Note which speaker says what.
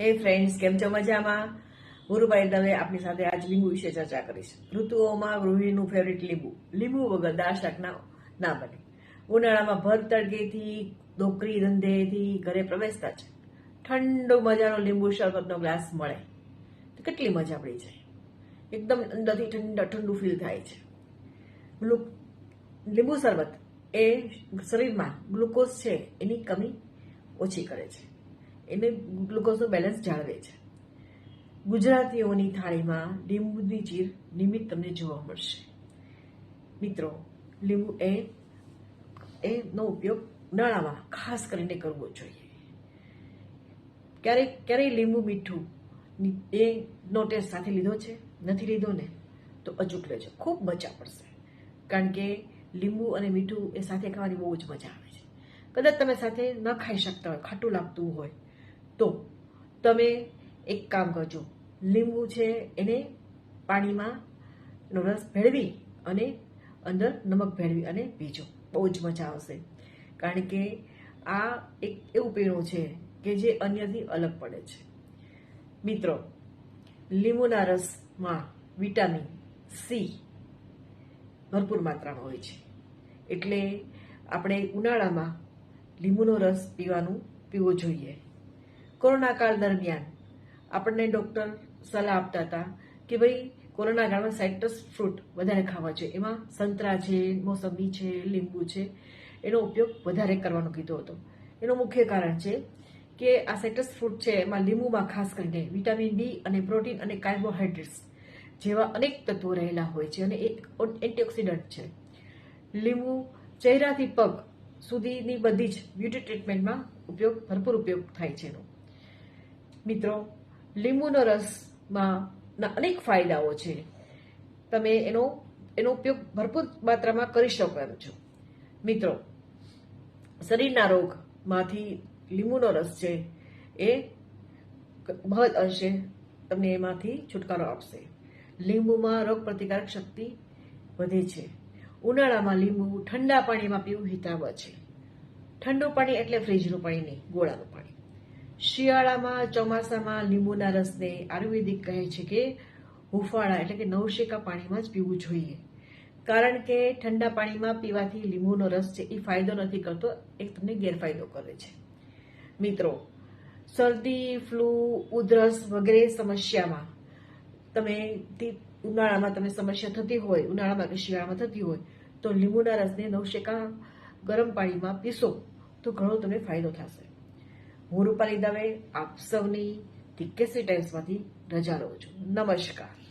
Speaker 1: હે ફ્રેન્ડ્સ કેમ છો મજામાં? ગુરુભાઈ દવે આપની સાથે આજ લીંબુ વિશે ચર્ચા કરીશ. ઋતુઓમાં ગૃહિણીનું ફેવરિટ લીંબુ. લીંબુ વગર દાળ શાકના ના બને. ઉનાળામાં ભર તડકેથી નોકરી ધંધેથી ઘરે પ્રવેશતા છે ઠંડો મજાનો લીંબુ શરબતનો ગ્લાસ મળે. તો કેટલી મજા પડી જાય. એકદમ અંદરથી ઠંડા, ઠંડુ ફીલ થાય છે. લીંબુ શરબત એ શરીરમાં ગ્લુકોઝ છે, એની કમી ઓછી કરે છે. એને ગ્લુકોઝનું બેલેન્સ જાળવે છે. ગુજરાતીઓની થાળીમાં લીંબુની ચીર નિમિત્ત તમને જોવા મળશે. મિત્રો, લીંબુ એ, એનો ઉપયોગ ઉનાળામાં ખાસ કરીને કરવો જોઈએ. ક્યારેક, ક્યારેય લીંબુ મીઠું એ નો ટેસ્ટ સાથે લીધો છે? નથી લીધો ને? તો અચૂક લેજો ખૂબ મજા પડશે. કારણ કે લીંબુ અને મીઠું એ સાથે ખાવાની બહુ જ મજા આવે છે. કદાચ તમે સાથે ન ખાઈ શકતા હોય, ખાટું લાગતું હોય તો તમે એક કામ કરજો. લીંબુ છે એને પાણીમાં રસ ભેળવી અને અંદર નમક ભેળવી અને પીજો બહુ જ મજા આવશે. કારણ કે આ એક એવું પીણું છે કે જે અન્યથી અલગ પડે છે. મિત્રો, લીંબુના રસમાં વિટામિન સી ભરપૂર માત્રામાં હોય છે. એટલે આપણે ઉનાળામાં લીંબુનો રસ પીવાનું પીવો જોઈએ. કોરોના કાળ દરમિયાન આપણને ડૉક્ટર સલાહ આપતા હતા કે ભાઈ કોરોના કાળમાં સાઇટ્રસ ફ્રૂટ વધારે ખાવા જોઈએ. એમાં સંતરા છે, મોસંબી છે, લીંબુ છે, એનો ઉપયોગ વધારે કરવાનો કીધો હતો. એનું મુખ્ય કારણ છે કે આ સાઇટ્રસ ફ્રૂટ છે એમાં લીંબુમાં ખાસ કરીને વિટામિન ડી અને પ્રોટીન અને કાર્બોહાઈડ્રેટ્સ જેવા અનેક તત્વો રહેલા હોય છે અને એ એન્ટીઓક્સિડન્ટ છે. લીંબુ ચહેરાથી પગ સુધીની બધી જ બ્યુટી ટ્રીટમેન્ટમાં ઉપયોગ, ભરપૂર ઉપયોગ થાય છે એનો. મિત્રો, લીંબુનો રસમાં અનેક ફાયદાઓ છે. તમે એનો એનો ઉપયોગ ભરપૂર માત્રામાં કરી શકો એમ છો. મિત્રો, શરીરના રોગમાંથી લીંબુનો રસ છે એ મહદ અંશે તમને એમાંથી છુટકારો આપશે. લીંબુમાં રોગ પ્રતિકારક શક્તિ વધે છે. ઉનાળામાં લીંબુ ઠંડા પાણીમાં પીવું હિતાવ છે. ઠંડુ પાણી એટલે ફ્રીજનું પાણી નહીં, ગોળાનું પાણી. શિયાળામાં, ચોમાસામાં લીંબુના રસને આયુર્વેદિક કહે છે કે હુંફાળા એટલે કે નવશેકા પાણીમાં જ પીવું જોઈએ. કારણ કે ઠંડા પાણીમાં પીવાથી લીંબુનો રસ છે એ ફાયદો નથી કરતો, એ તમને ગેરફાયદો કરે છે. મિત્રો, શરદી, ફ્લૂ, ઉધરસ વગેરે સમસ્યામાં તમે ઉનાળામાં તમે સમસ્યા થતી હોય, ઉનાળામાં કે શિયાળામાં થતી હોય, તો લીંબુના રસને નવશેકા ગરમ પાણીમાં પીશો તો ઘણો તમને ફાયદો થશે. હું રૂપાલી દવે આપ સૌની ધી કેસી ટાઈમ્સમાંથી રજા લઉં છું. નમસ્કાર.